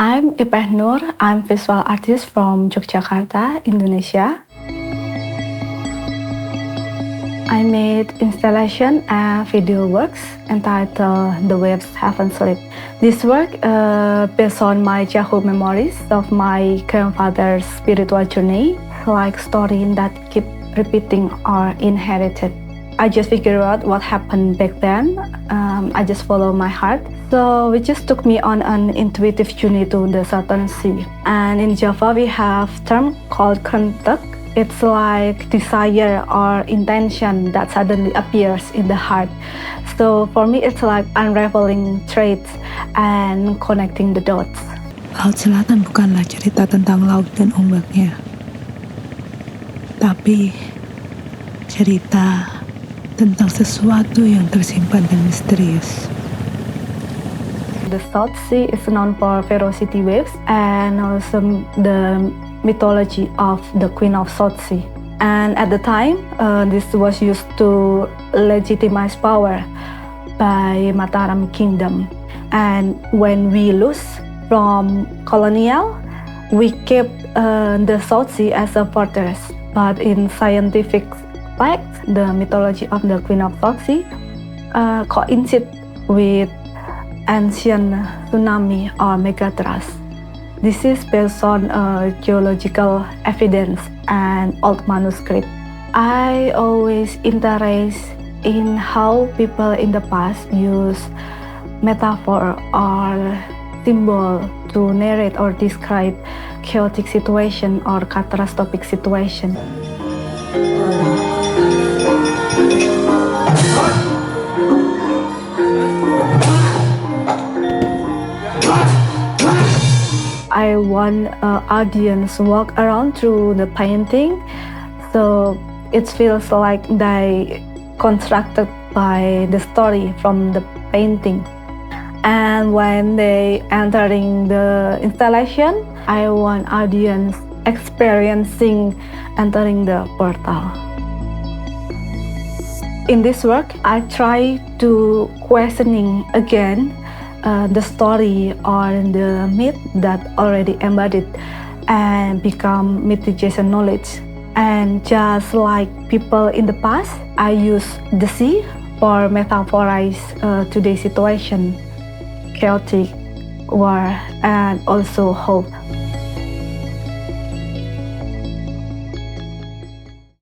I'm Ipeh Nur. I'm visual artist from Yogyakarta, Indonesia. I made installation and video works entitled The Waves Haven't Slept. This work uh, based on my childhood memories of my grandfather's spiritual journey, like stories that keep repeating or inherited. I just figured out what happened back then. Um, I just follow my heart. So it just took me on an intuitive journey to the Southern Sea. And in Java, we have term called kentek. It's like desire or intention that suddenly appears in the heart. So for me, it's like unraveling traits and connecting the dots. Laut Selatan bukanlah cerita tentang laut dan ombaknya, tapi cerita tersimpan. The South Sea is known for ferocity waves and also the mythology of the Queen of South Sea. And at the time, uh, this was used to legitimize power by Mataram Kingdom. And when we lose from colonial, we kept uh, the South Sea as a fortress. But in scientific the mythology of the Queen of Foxy uh, coincide with ancient tsunami or megathrust. This is based on uh, geological evidence and old manuscript. I always interest in how people in the past use metaphor or symbol to narrate or describe chaotic situation or catastrophic situation. I want uh, audience walk around through the painting, so it feels like they constructed by the story from the painting. And when they entering the installation, I want audience experiencing entering the portal. In this work, I try to questioning again uh, the story or the myth that already embodied and become mitigation knowledge. And just like people in the past, I use the sea for metaphorize uh, today's situation, chaotic, war, and also hope.